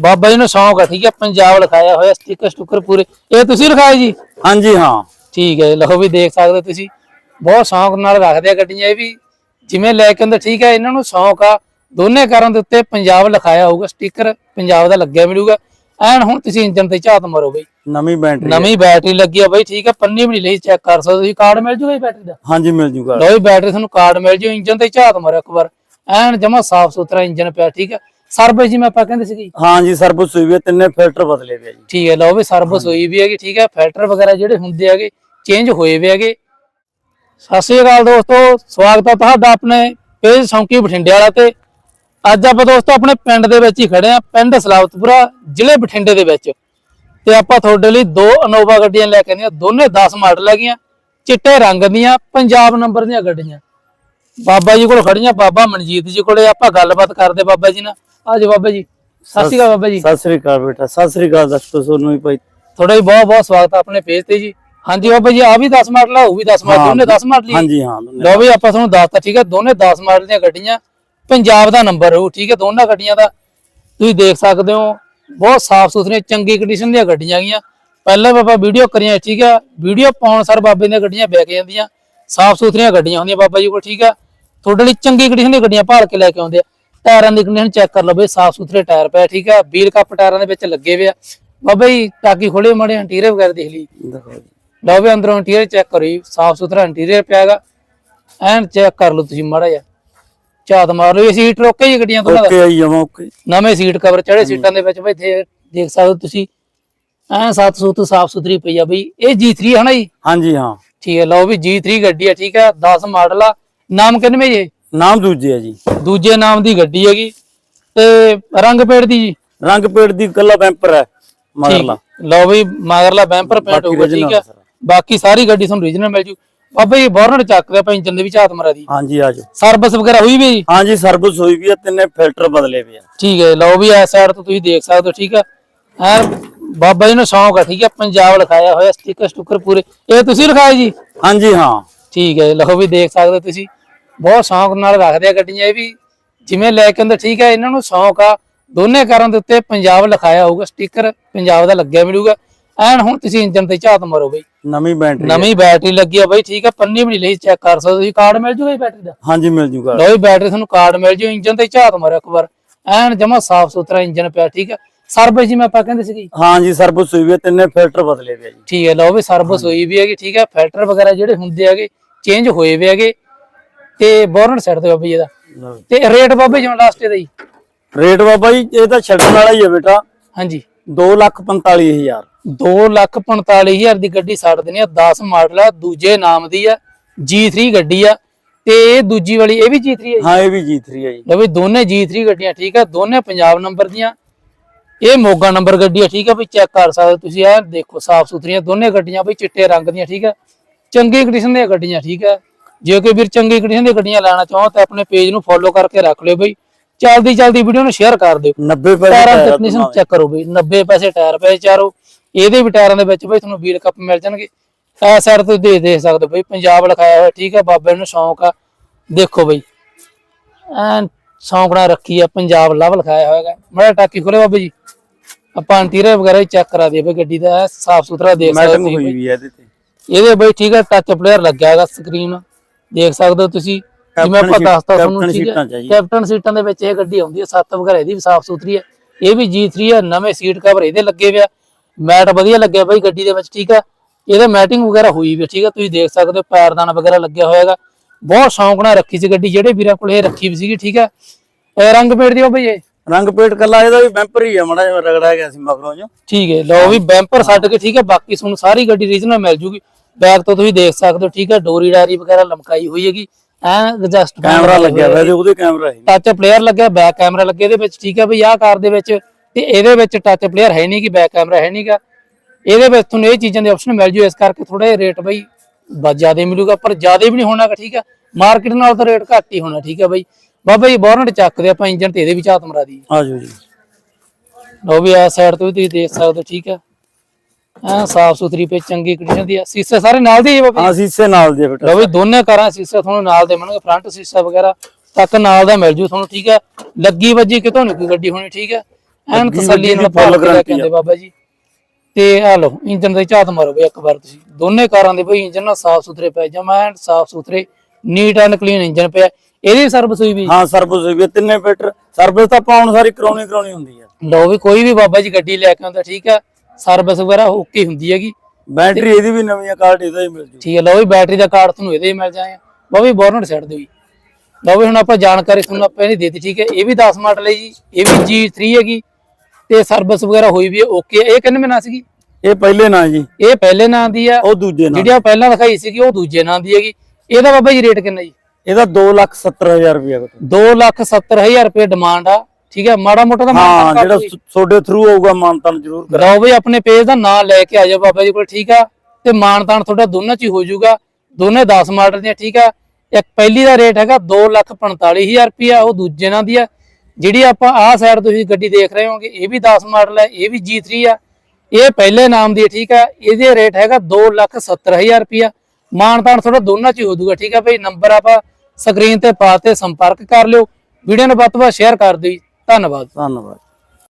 ਬਾਬਾ ਜੀ ਨੂੰ ਸ਼ੌਂਕ ਆ ਠੀਕ ਹੈ ਪੰਜਾਬ ਲਿਖਾਇਆ ਹੋਇਆ ਸਟicker ਸਟੁੱਕਰ ਪੂਰੇ। ਇਹ ਤੁਸੀਂ ਲਿਖਾਏ ਜੀ? ਹਾਂਜੀ ਹਾਂ। ਠੀਕ ਹੈ ਲਓ ਵੀ ਦੇਖ ਸਕਦੇ ਹੋ ਤੁਸੀਂ। ਬਹੁਤ ਸ਼ੌਂਕ ਨਾਲ ਰੱਖਦੇ ਆ ਗੱਡੀਆਂ ਇਹ ਵੀ ਜਿਵੇਂ ਲੈ ਕੇ ਆਉਂਦੇ ਠੀਕ ਹੈ ਇਹਨਾਂ ਨੂੰ ਸ਼ੌਂਕ ਆ। ਦੋਨੇ ਕਾਰਾਂ ਦੇ ਉੱਤੇ ਪੰਜਾਬ ਲਿਖਾਇਆ ਹੋਊਗਾ ਸਟicker ਪੰਜਾਬ ਦਾ ਲੱਗਿਆ ਮਿਲੂਗਾ। ਐਨ ਹੁਣ ਤੁਸੀਂ ਇੰਜਨ ਤੇ ਝਾਤ ਮਾਰੋ ਬਈ। ਨਵੀਂ ਬੈਟਰੀ ਨਵੀਂ ਬੈਟਰੀ ਲੱਗੀ ਆ ਬਈ ਠੀਕ ਹੈ ਪੰਨੀ ਵੀ ਨਹੀਂ ਲਈ ਚੈੱਕ ਕਰ ਸਕਦੇ ਤੁਸੀਂ। ਕਾਰਡ ਮਿਲ ਜੂਗਾ ਬੈਟਰੀ ਦਾ? ਹਾਂਜੀ ਮਿਲ ਜੂਗਾ ਲਓ ਬੈਟਰੀ ਤੁਹਾਨੂੰ ਕਾਰਡ ਮਿਲ ਜੂ ਇੰਜਨ ਤੇ ਝਾਤ ਮਾਰੋ ਇੱਕ ਵਾਰ। ਐਨ ਜਮਾ ਸਾਫ਼ ਸੁਥਰਾ ਇੰਜਨ ਪਿਆ ਠੀਕ ਹੈ। ਸਰਵਿਸ ਜਿਵੇਂ ਆਪਾਂ ਕਹਿੰਦੇ ਸੀਗੇ ਜੀ। ਹਾਂਜੀ ਸਰਬੁੱਤ ਹੋਈ ਵੀ ਹੈ, ਤਿੰਨੇ ਫਿਲਟਰ ਬਦਲੇ ਪਏ ਜੀ। ਠੀਕ ਹੈ ਲਓ ਵੀ ਸਰਵਿਸ ਹੋਈ ਵੀ ਹੈਗੀ ਠੀਕ ਹੈ ਫਿਲਟਰ ਵਗੈਰਾ ਜਿਹੜੇ ਹੁੰਦੇ ਹੈਗੇ ਚੇਂਜ ਹੋਏ ਵੀ ਹੈਗੇ। ਸਤਿ ਸ਼੍ਰੀ ਅਕਾਲ ਦੋਸਤੋ ਸਵਾਗਤ ਹੈ ਤੁਹਾਡਾ ਆਪਣੇ ਪੇਜ ਸੌਂਕੀ ਬਠਿੰਡੇ ਵਾਲਾ ਤੇ। ਅੱਜ ਆਪਾਂ ਦੋਸਤੋ ਆਪਣੇ ਪਿੰਡ ਦੇ ਵਿੱਚ ਹੀ ਖੜੇ ਆ ਪਿੰਡ ਸਲਾਵਤਪੁਰਾ ਜ਼ਿਲ੍ਹੇ ਬਠਿੰਡੇ ਦੇ ਵਿੱਚ। ਤੇ ਆਪਾਂ ਤੁਹਾਡੇ ਲਈ ਦੋ ਅਨੋਵਾ ਗੱਡੀਆਂ ਲੈ ਕੇ ਆਂਦੀਆਂ ਦੋਨੇ 10 ਮਾਡਲ ਹੈਗੀਆਂ ਚਿੱਟੇ ਰੰਗ ਦੀਆਂ ਪੰਜਾਬ ਨੰਬਰ ਦੀਆਂ ਗੱਡੀਆਂ। ਬਾਬਾ ਜੀ ਕੋਲ ਖੜੀਆਂ ਬਾਬਾ ਮਨਜੀਤ ਜੀ ਕੋਲੇ ਆਪਾਂ ਗੱਲਬਾਤ ਕਰਦੇ ਬਾਬਾ ਜੀ ਨਾਲ। ਆਜੋ ਬਾਬਾ ਜੀ ਸਤਿ ਸ਼੍ਰੀ ਅਕਾਲ ਬਾਬਾ ਜੀ। ਸਤਿ ਸ੍ਰੀ ਅਕਾਲ ਬੇਟਾ ਸਤਿ ਸ੍ਰੀ ਅਕਾਲ ਦੱਸੋ ਵੀ ਭਾਈ। ਤੁਹਾਡਾ ਵੀ ਬਹੁਤ ਬਹੁਤ ਸਵਾਗਤ ਹੈ ਆਪਣੇ ਪੇਜ ਤੇ ਜੀ। ਹਾਂਜੀ ਬਾਬਾ ਜੀ ਆ ਵੀ 10 ਮਾਡਲ ਆ ਉਹ ਵੀ 10 ਮਾਡਲ ਦੋਨੇ 10 ਮਾਡਲ ਹੀ ਹਾਂਜੀ ਹਾਂ ਦੋਨੇ। ਲਓ ਵੀ ਆਪਾਂ ਤੁਹਾਨੂੰ ਦੱਸਤਾ ਠੀਕ ਹੈ ਦੋਨੇ 10 ਮਾਡਲ ਦੀਆਂ ਗੱਡੀਆਂ ਪੰਜਾਬ ਦਾ ਨੰਬਰ ਹੋਊ ਠੀਕ ਹੈ ਦੋਨਾਂ ਗੱਡੀਆਂ ਦਾ। ਤੁਸੀਂ ਦੇਖ ਸਕਦੇ ਹੋ ਬਹੁਤ ਸਾਫ਼ ਸੁਥਰੀਆਂ ਚੰਗੀ ਕੰਡੀਸ਼ਨ ਦੀਆਂ ਗੱਡੀਆਂ ਹੈਗੀਆਂ। ਪਹਿਲਾਂ ਆਪਾਂ ਵੀਡੀਓ ਕਰੀਆਂ ਠੀਕ ਹੈ ਵੀਡੀਓ ਪਾਉਣ ਸਰ ਬਾਬੇ ਦੀਆਂ ਗੱਡੀਆਂ ਵਿਕ ਜਾਂਦੀਆਂ ਸਾਫ਼ ਸੁਥਰੀਆਂ ਗੱਡੀਆਂ ਹੁੰਦੀਆਂ ਬਾਬਾ ਜੀ ਕੋਲ ਠੀਕ ਹੈ ਤੁਹਾਡੇ ਲਈ ਚੰਗੀ ਕੰਡੀਸ਼ਨ ਦੀਆਂ ਗੱਡੀਆਂ ਭਾਲ ਕੇ ਲੈ ਕੇ ਆਉਂਦੇ ਆ। ਟਾਇਰਾਂ ਦੀ ਕੰਡੀਸ਼ਨ ਚੈੱਕ ਕਰ ਲਓ ਬਈ ਸਾਫ਼ ਸੁਥਰੇ ਟਾਇਰ ਪਏ ਠੀਕ ਹੈ ਵੀਲ ਕੱਪ ਟਾਇਰਾਂ ਦੇ ਵਿੱਚ ਲੱਗੇ ਹੋਏ ਆ। ਬਾਬਾ ਜੀ ਟਾਕੀ ਖੋਲੇ ਮਾੜੇ ਇੰਟੀਰੀਅਰ ਵਗੈਰਾ ਦੇਖ ਲਈ। ਜੀ। ਲਓ ਵੀ ਅੰਦਰੋਂ ਇੰਟੀਰੀਅਰ ਚੈੱਕ ਕਰੋ ਜੀ ਸਾਫ਼ ਸੁਥਰਾ ਇੰਟੀਰੀਅਰ ਪਿਆ ਹੈਗਾ ਐਨ ਚੈੱਕ ਕਰ ਲਓ ਤੁਸੀਂ ਮਾੜਾ ਜਿਹਾ। ਝਾਤ ਮਾਰ ਲਓ ਇਹ ਸੀਟ ਰੋਕੇ ਜੀ ਗੱਡੀਆਂ ਤੋਂ ਓਕੇ ਆਈ ਜਾਵਾਂ ਓਕੇ। ਨਵੇਂ ਸੀਟ ਕਵਰ ਚੜੇ ਸੀਟਾਂ ਦੇ ਵਿੱਚ ਬਈ ਇੱਥੇ ਦੇਖ ਸਕਦੇ ਹੋ ਤੁਸੀਂ। ਐਨ ਸੱਤ ਸੁੱਤ ਸਾਫ਼ ਸੁਥਰੀ ਪਈ ਆ ਬਈ। ਇਹ G3 ਹੈ ਨਾ ਜੀ? ਹਾਂਜੀ ਹਾਂ। ਠੀਕ ਹੈ ਲਓ ਵੀ G3 ਗੱਡੀ ਆ ਠੀਕ ਹੈ 10 ਮਾਡਲ ਆ। ਨਾਮ ਕਿੰਨਵੇਂ ਜੀ? ਨਾਮ ਦੂਜੇ ਆ ਜੀ। ਦੂਜੇ ਨਾਮ ਦੀ ਗੱਡੀ ਹੈਗੀ ਤੇ ਰੰਗ ਪੇੜ ਦੀ ਜੀ। ਰੰਗ ਪੇੜ ਦੀ ਕੱਲਾ ਬੈਂਪਰ ਹੈ ਮਗਰਲਾ। ਲਓ ਵੀ ਮਗਰਲਾ ਬੈਂਪਰ ਪੈਂਟ ਹੋਊਗਾ ਠੀਕ ਹੈ। ਬਾਕੀ ਸਾਰੀ ਗੱਡੀ ਤੁਹਾਨੂੰ ਰੀਜਨਲ ਮਿਲ ਜੂ। ਬਾਬਾ ਜੀ ਬੋਰਨਟ ਚੱਕ ਲਿਆ ਭਾਈ ਇੰਜਨ ਦੇ ਵੀ ਝਾਤ ਮਰਾ ਦੀ। ਹਾਂਜੀ ਆ ਜਾਓ। ਸਰਵਿਸ ਵਗੈਰਾ ਹੋਈ ਵੀ ਜੀ? ਹਾਂਜੀ ਸਰਬੁੱਤ ਹੋਈ ਵੀ ਹੈ ਤਿੰਨੇ ਫਿਲਟਰ ਬਦਲੇ ਪਏ ਆ ਠੀਕ ਹੈ ਲਓ ਵੀ ਇਸ ਸਾਈਡ ਤੋਂ ਤੁਸੀਂ ਦੇਖ ਸਕਦੇ ਹੋ ਠੀਕ ਹੈ ਐ ਬਾਬਾ ਜੀ ਨੂੰ ਸ਼ੌਂਕ ਆ ਠੀਕ ਹੈ ਪੰਜਾਬ ਲਿਖਾਇਆ ਹੋਇਆ ਸਟicker ਸਟੁੱਕਰ ਪੂਰੇ। ਇਹ ਤੁਸੀਂ ਲਿਖਾਏ ਜੀ? ਹਾਂਜੀ ਹਾਂ। ਠੀਕ ਹੈ ਲਓ ਵੀ ਦੇਖ ਸਕਦੇ ਹੋ ਤੁਸੀਂ। ਬਹੁਤ ਸ਼ੌਂਕ ਨਾਲ ਰੱਖਦੇ ਆ ਗੱਡੀਆਂ ਇਹ ਵੀ ਜਿਵੇਂ ਲੈ ਕੇ ਆਉਂਦੇ ਠੀਕ ਹੈ ਇਹਨਾਂ ਨੂੰ ਸ਼ੌਂਕ ਆ ਦੋਨੇ ਕਾਰਾਂ ਦੇ ਉੱਤੇ ਪੰਜਾਬ ਲਿਖਾਇਆ ਹੋਊਗਾ ਸਟicker ਪੰਜਾਬ ਦਾ ਲੱਗਿਆ ਮਿਲੂਗਾ। ਐਨ ਹੁਣ ਤੁਸੀਂ ਇੰਜਨ ਤੇ ਝਾਤ ਮਾਰੋ ਬਈ। ਨਵੀਂ ਬੈਟਰੀ ਨਵੀਂ ਬੈਟਰੀ ਲੱਗੀ ਆ ਬਈ ਠੀਕ ਹੈ ਪੰਨੀ ਵੀ ਨਹੀਂ ਲਈ ਚੈੱਕ ਕਰ ਸਕਦੇ ਤੁਸੀਂ ਕਾਰਡ ਮਿਲ ਜੂਗਾ ਬੈਟਰੀ ਦਾ? ਹਾਂਜੀ ਮਿਲ ਜੂਗਾ ਵੀ ਬੈਟਰੀ ਤੁਹਾਨੂੰ ਕਾਰਡ ਮਿਲ ਜੂ ਇੰਜਨ ਤੇ ਝਾਤ ਮਾਰੋ ਇੱਕ ਵਾਰ। ਐਨ ਜਮਾ ਸਾਫ਼ ਸੁਥਰਾ ਇੰਜਨ ਪਿਆ ਠੀਕ ਹੈ ਸਰਵਿਸ ਜਿਵੇਂ ਆਪਾਂ ਕਹਿੰਦੇ ਸੀਗੇ। ਹਾਂਜੀ ਸਰਬੁੱਤ ਹੋਈ ਵੀ ਤਿੰਨੇ ਫਿਲਟਰ ਬਦਲੇ ਪਏ ਆ ਜੀ। ਠੀਕ ਹੈ ਲਓ ਵੀ ਸਰਵਿਸ ਹੋਈ ਵੀ ਹੈਗੀ ਠੀਕ ਹੈ ਫਿਲਟਰ ਵਗੈਰਾ ਜਿਹੜੇ ਹੁੰਦੇ ਹੈਗੇ ਚੇਂਜ ਹੋਏ ਵੀ ਹੈਗੇ ਤੇ ਬੋਰਨਟ ਸਾਈਡ ਤੇ ਬਾਬਾ ਜੀ ਇਹਦਾ। ਤੇ ਰੇਟ ਬਾਬਾ ਜੀ ਲਾਸਟ ਇਹਦਾ ਜੀ। ਰੇਟ ਬਾਬਾ ਜੀ ਇਹ ਤਾਂ ਛੱਡਣ ਵਾਲਾ ਹੀ ਹੈ ਬੇਟਾ। ਹਾਂਜੀ। 245000 245000 ਦੀ ਗੱਡੀ ਛੱਡ ਦੇਣੀ ਆ 10 ਮਾਡਲ ਆ ਦੂਜੇ ਨਾਮ ਦੀ ਆ G3 ਗੱਡੀ ਆ ਤੇ ਇਹ ਦੂਜੀ ਵਾਲੀ ਇਹ ਵੀ G3 ਹੈ ਜੀ? ਹਾਂ ਇਹ ਵੀ G3 ਹੈ ਜੀ। ਲਓ ਵੀ ਦੋਨੇ G3 ਗੱਡੀਆਂ ਠੀਕ ਆ ਦੋਨੇ ਪੰਜਾਬ ਨੰਬਰ ਦੀਆਂ। ਇਹ ਮੋਗਾ ਨੰਬਰ ਗੱਡੀ ਆ ਠੀਕ ਆ ਵੀ ਚੈੱਕ ਕਰ ਸਕਦੇ ਤੁਸੀਂ ਇਹ ਦੇਖੋ ਸਾਫ਼ ਸੁਥਰੀਆਂ ਦੋਨੇ ਗੱਡੀਆਂ ਵੀ ਚਿੱਟੇ ਰੰਗ ਦੀਆਂ ਠੀਕ ਆ ਚੰਗੀ ਕੰਡੀਸ਼ਨ ਦੀਆਂ ਗੱਡੀਆਂ ਠੀਕ ਆ। ਜੇ ਕੋਈ ਵੀਰ ਚੰਗੀ ਕੰਡੀਸ਼ਨ ਦੀਆਂ ਗੱਡੀਆਂ ਲੈਣਾ ਚਾਹੋ ਤਾਂ ਆਪਣੇ ਪੇਜ ਨੂੰ ਫੋਲੋ ਕਰਕੇ ਰੱਖ ਲਿਓ ਬਈ। ਚਲਦੀ ਚਲਦੀ ਵੀਡੀਓ ਨੂੰ ਸ਼ੇਅਰ ਕਰ ਦਿਓ। 90 ਪੈਸੇ ਟਾਇਰਾਂ ਦੀ ਟਾਇਰ ਕੰਡੀਸ਼ਨ ਚੈੱਕ ਕਰੋ ਬਈ। 90 ਪੈਸੇ ਟਾਇਰ ਪਏ ਚਾਰੋ। ਇਹਦੇ ਵੀ ਟਾਇਰਾਂ ਦੇ ਵਿੱਚ ਬਈ ਤੁਹਾਨੂੰ ਵੀਲ ਕੱਪ ਮਿਲ ਜਾਣਗੇ। ਐ ਸਾਈਡ ਤੋਂ ਦੇ ਦੇਖ ਸਕਦੇ ਬਈ ਪੰਜਾਬ ਲਿਖਾਇਆ ਹੋਇਆ ਠੀਕ ਹੈ ਬਾਬੇ ਨੂੰ ਸ਼ੌਂਕ ਆ। ਦੇਖੋ ਬਈ। ਐਨ ਸ਼ੌਂਕ ਨਾਲ ਰੱਖੀ ਆ ਪੰਜਾਬ ਲਵ ਲਿਖਾਇਆ ਹੋਇਆਗਾ ਮੈਂ ਟਾਕੀ ਖੋਲੇ ਬਾਬੇ ਜੀ। ਆਪਾਂ ਇੰਟੀਰੀਅਰ ਵਗੈਰਾ ਚੈੱਕ ਕਰਾ ਦਈਏ ਬਈ ਗੱਡੀ ਦਾ ਸਾਫ਼ ਸੁਥਰਾ ਦੇਖ ਸਕਦੇ ਹੋ ਮੈਟਿੰਗ ਤੁਸੀਂ ਹੋਈ ਬਈ। ਵੀ ਹੈ ਇਹਦੇ ਤੇ। ਇਹਦੇ ਬਈ ਠੀਕ ਹੈ ਟੱਚ ਪਲੇਅਰ ਲੱਗਿਆ ਹੈਗਾ ਸਕਰੀਨ ਦੇਖ ਸਕਦੇ ਹੋ ਤੁਸੀਂ ਜਿਵੇਂ ਆਪਾਂ ਦੱਸਤਾ ਤੁਹਾਨੂੰ ਠੀਕ ਹੈ। ਕੈਪਟਨ ਸੀਟਾਂ ਦੇ ਵਿੱਚ ਇਹ ਗੱਡੀ ਆਉਂਦੀ ਹੈ ਸੱਤ ਵਗੈਰਾ ਇਹਦੀ ਵੀ ਸਾਫ਼ ਸੁਥਰੀ ਹੈ। ਇਹ ਵੀ G3 ਹੈ ਨਵੇਂ ਸੀਟ ਕਵਰ ਇਹਦੇ ਲੱਗੇ ਹੋਏ ਆ। ਮੈਟ ਵਧੀਆ ਲੱਗਿਆ ਬਾਈ ਗੱਡੀ ਦੇ ਵਿੱਚ ਠੀਕ ਹੈ ਇਹਦੇ ਮੈਟਿੰਗ ਵਗੈਰਾ ਹੋਈ ਵੀ ਠੀਕ ਹੈ ਤੁਸੀਂ ਦੇਖ ਸਕਦੇ ਹੋ ਪੈਰਦਾਨ ਵਗੈਰਾ ਲੱਗਿਆ ਹੋਇਆਗਾ ਬਹੁਤ ਸ਼ੌਂਕ ਨਾਲ ਰੱਖੀ ਸੀ ਗੱਡੀ ਜਿਹੜੇ ਵੀਰਾਂ ਕੋਲ ਇਹ ਰੱਖੀ ਵੀ ਸੀਗੀ ਠੀਕ ਹੈ ਇਹ ਰੰਗ ਪੇੜ ਦੀ ਉਹ ਬਈ ਇਹ। ਰੰਗ ਪੇਟ ਕੱਲਾ ਇਹਦਾ ਵੀ ਬੈਂਪਰ ਹੀ ਆ ਮੜਾ ਜਿਹਾ ਰਗੜਿਆ ਗਿਆ ਸੀ ਮਗਰੋਂ ਜੋ। ਠੀਕ ਹੈ ਲਓ ਵੀ ਬੈਂਪਰ ਛੱਡ ਕੇ ਠੀਕ ਹੈ ਬਾਕੀ ਤੁਹਾਨੂੰ ਸਾਰੀ ਗੱਡੀ ਰੀਜਨਲ ਮਿਲ ਜੂਗੀ। ਬੈਕ ਤੋਂ ਤੁਸੀਂ ਦੇਖ ਸਕਦੇ ਹੋ ਠੀਕ ਹੈ ਡੋਰੀ ਡਾਰੀ ਵਗੈਰਾ ਲਮਕਾਈ ਹੋਈ ਹੈਗੀ। ਐ ਐਡਜਸਟ ਕੈਮਰਾ ਲੱਗਿਆ ਹੋਇਆ ਤੇ ਉਹਦੇ ਕੈਮਰਾ ਹੈ। ਟੱਚ ਪਲੇਅਰ ਲੱਗਿਆ ਬੈਕ ਕੈਮਰਾ ਲੱਗੇ ਇਹਦੇ ਵਿੱਚ ਠੀਕ ਹੈ ਬਈ ਆਹ ਕਾਰ ਦੇ ਵਿੱਚ ਤੇ ਇਹਦੇ ਵਿੱਚ ਟੱਚ ਪਲੇਅਰ ਹੈ ਨਹੀਂ ਕਿ ਬੈਕ ਕੈਮਰਾ ਹੈ ਨਹੀਂਗਾ ਇਹਦੇ ਵਿੱਚ ਤੁਹਾਨੂੰ ਇਹ ਚੀਜ਼ਾਂ ਦੇ ਆਪਸ਼ਨ ਮਿਲ ਜੂ ਇਸ ਕਰਕੇ ਥੋੜਾ ਜਿਹਾ ਰੇਟ ਬਈ ਜ਼ਿਆਦਾ ਮਿਲੂਗਾ ਪਰ ਜ਼ਿਆਦਾ ਵੀ ਨਹੀਂ ਹੋਣਾਗਾ ਠੀਕ ਹੈ। ਮਾਰਕੀਟ ਨਾਲ ਤਾਂ ਰੇਟ ਘੱਟ ਹੀ ਹੋਣਾ ਠੀਕ ਹੈ ਬਈ। ਬਾਬਾ ਜੀ ਬੋਰਨਟ ਚੱਕਦੇ ਆਪਾਂ ਇੰਜਨ ਤੇ ਇਹਦੇ ਵੀ ਝਾਤ ਮਰਾ ਦੀ ਆ ਜਾਓ ਜੀ। ਲਓ ਵੀ ਆ ਸਾਈਡ ਤੋਂ ਵੀ ਤੁਸੀਂ ਦੇਖ ਸਕਦੇ ਹੋ ਠੀਕ ਹੈ। ਐ ਸਾਫ਼ ਸੁਥਰੀ ਪੇ ਚੰਗੀ ਕੰਡੀਸ਼ਨ ਦੀ ਆ। ਸੀਸੇ ਸਾਰੇ ਨਾਲ ਦੇ ਹੀ ਆ ਬਾਬਾ? ਹਾਂ ਸੀਸੇ ਨਾਲ ਦੇ ਬੇਟਾ ਲਓ ਵੀ ਦੋਨੇ ਕਾਰਾਂ ਸੀਸੇ ਤੁਹਾਨੂੰ ਨਾਲ ਦੇ ਮਿਲਣਗੇ ਫਰੰਟ ਸੀਸਾ ਵਗੈਰਾ ਤੱਕ ਨਾਲ ਦਾ ਮਿਲ ਜੂ ਤੁਹਾਨੂੰ ਠੀਕ ਹੈ? ਲੱਗੀ ਵੱਜੀ ਕਿਤੋਂ ਨਹੀਂ ਕੋਈ ਗੱਡੀ ਹੋਣੀ ਠੀਕ ਹੈ? ਐਨ ਤਸੱਲੀ ਨਾਲ ਫੁੱਲ ਗਰੰਟੀ ਆ। ਬਾਬਾ ਜੀ। ਤੇ ਆ ਲਓ ਇੰਜਨ ਦੇ ਝਾਤ ਮਾਰੋ ਬਈ ਇੱਕ ਵਾਰ ਤੁਸੀਂ। ਦੋਨੇ ਕਾਰਾਂ ਦੇ ਬਈ ਇੰਜਨ ਨਾਲ ਸਾਫ਼ ਸੁਥਰੇ ਪਏ ਜਮਾ ਐਨ ਸਾਫ਼ ਸੁਥਰੇ ਨੀਟ ਐਂਡ ਕਲੀਨ ਇੰਜਨ ਪਿਆ। ਇਹਦੀ ਸਰਵਿਸ ਹੋਈ ਵੀ? ਹਾਂ ਸਰਵਿਸ ਵੀ ਆ, ਤਿੰਨੇ ਫੈਕਟਰ ਸਰਵਿਸ ਤਾਂ ਪਾਉਣ ਸਾਰੀ ਕਰਾਉਣੀ ਕਰਾਉਣੀ ਹੁੰਦੀ ਆ। ਲਓ ਵੀ ਕੋਈ ਵੀ ਬਾਬਾ ਜੀ ਗੱਡੀ ਲੈ ਕੇ ਆਉਂਦਾ ਠੀਕ ਆ ਸਰਵਿਸ ਵਗੈਰਾ ਓਕੇ ਹੁੰਦੀ ਹੈਗੀ? ਬੈਟਰੀ ਇਹਦੀ ਵੀ ਨਵੀਂ ਆ ਕਾਰਡ ਇਹਦਾ ਹੀ ਮਿਲ ਜੂ। ਠੀਕ ਹੈ ਲਓ ਵੀ ਬੈਟਰੀ ਦਾ ਕਾਰਡ ਤੁਹਾਨੂੰ ਇਹਦੇ ਹੀ ਮਿਲ ਜਾਏ ਲਓ ਵੀ ਬੋਰਨਟ ਛੱਡ ਦਿਓ ਜੀ ਲਓ ਵੀ ਹੁਣ ਆਪਾਂ ਜਾਣਕਾਰੀ ਤੁਹਾਨੂੰ ਆਪਾਂ ਇਹਦੀ ਦੇਤੀ ਠੀਕ ਹੈ। ਇਹ ਵੀ 10 ਮਾਡਲ ਹੈ ਜੀ ਇਹ ਵੀ G3 ਹੈਗੀ। ਤੇ ਸਰਵਿਸ ਵਗੈਰਾ ਹੋਈ ਵੀ ਓਕੇ ਇਹ ਕਿੰਨੇ ਮਹੀਨਾ ਸੀਗੀ? ਇਹ ਪਹਿਲੇ ਨਾਂ ਜੀ। ਇਹ ਪਹਿਲੇ ਨਾਂ ਦੀ ਆ। ਉਹ ਦੂਜੇ ਨਾਂ। ਜਿਹੜੀ ਆ ਪਹਿਲਾਂ ਦਿਖਾਈ ਸੀਗੀ ਉਹ ਦੂਜੇ ਨਾਂ ਦੀ ਹੈਗੀ। ਇਹਦਾ ਬਾਬਾ ਜੀ ਰੇਟ ਕਿੰਨਾ ਜੀ? ਇਹਦਾ 270000 ਰੁਪਏ ਦਾ। 270000 ਰੁਪਏ ਡਿਮਾਂਡ ਆ। ਠੀਕ ਹੈ ਮਾੜਾ ਮੋਟਾ ਦਾ ਹਾਂ ਜਿਹੜਾ ਤੁਹਾਡੇ ਥਰੂ ਆਊਗਾ ਮਾਨਤਨ ਜ਼ਰੂਰ ਕਰ ਲਓ ਵੀ ਆਪਣੇ ਪੇਜ ਦਾ ਨਾਂ ਲੈ ਕੇ ਆ ਜਾਓ ਬਾਬਾ ਜੀ ਕੋਲ ਠੀਕ ਆ? ਤੇ ਮਾਨਤਾਨ ਤੁਹਾਡਾ ਦੋਨਾਂ ਚ ਹੀ ਹੋ ਜਾਊਗਾ। ਦੋਨੇ 10 ਮਾਡਲ ਦੀਆਂ ਠੀਕ ਆ? ਇੱਕ ਪਹਿਲੀ ਦਾ ਰੇਟ ਹੈਗਾ 245000 ਰੁਪਿਆ ਉਹ ਦੂਜੇ ਨਾਲ ਦੀ ਆ। ਜਿਹੜੀ ਆਪਾਂ ਆਹ ਸਾਈਡ ਤੁਸੀਂ ਗੱਡੀ ਦੇਖ ਰਹੇ ਹੋਗੇ ਇਹ ਵੀ 10 ਮਾਡਲ ਹੈ ਇਹ ਵੀ G3 ਆ। ਇਹ ਪਹਿਲੇ ਨਾਮ ਦੀ ਠੀਕ ਆ? ਇਹਦੇ ਰੇਟ ਹੈਗਾ 270000 ਰੁਪਿਆ ਮਾਨਤਾਨ ਤੁਹਾਡਾ ਦੋਨਾਂ ਚ ਹੀ ਹੋ ਜਾਊਗਾ ਠੀਕ ਆ ਭਾਈ ਨੰਬਰ ਆਪਾਂ ਸਕਰੀਨ ਤੇ ਪਾ ਤੇ ਸੰਪਰਕ ਕਰ ਲਿਓ। ਵੀਡੀਓ ਨੂੰ ਵੱਧ ਤੋਂ ਵੱਧ ਸ਼ੇਅਰ ਕਰ ਦਿਓ ਧੰਨਵਾਦ। ਧੰਨਵਾਦ।